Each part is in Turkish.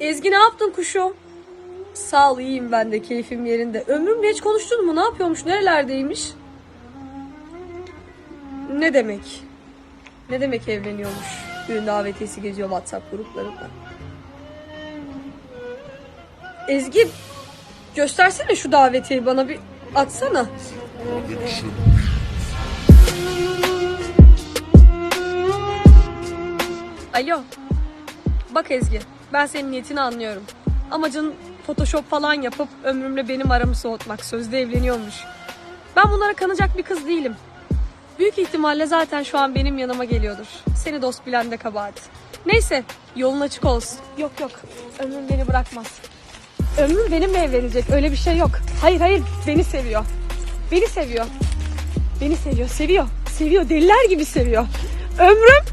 Ezgi ne yaptın kuşum? Sağ ol iyiyim ben de keyfim yerinde. Ömrümle hiç konuştun mu? Ne yapıyormuş? Nerelerdeymiş? Ne demek? Ne demek evleniyormuş? Düğün davetiyesi geziyor WhatsApp gruplarında. Ezgi göstersene şu davetiyeyi bana bir atsana. Alo. Bak Ezgi, ben senin niyetini anlıyorum. Amacın Photoshop falan yapıp ömrümle benim aramı soğutmak, sözde evleniyormuş. Ben bunlara kanacak bir kız değilim. Büyük ihtimalle zaten şu an benim yanıma geliyordur. Seni dost bilen de kabahat. Neyse, yolun açık olsun. Yok yok, ömrüm beni bırakmaz. Ömrüm benimle evlenecek, öyle bir şey yok. Hayır hayır, beni seviyor. Beni seviyor. Beni seviyor, seviyor. Seviyor, deliler gibi seviyor. Ömrüm, ömrüm,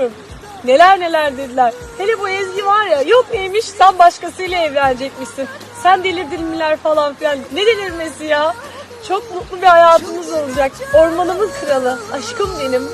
yanım Ya ömrüm neler neler dediler. Hele bu Ezgi var ya yok neymiş sen başkasıyla evlenecekmişsin. Sen delirdin miler falan filan. Ne delirmesi ya? Çok mutlu bir hayatımız olacak. Ormanımın kralı. Aşkım benim.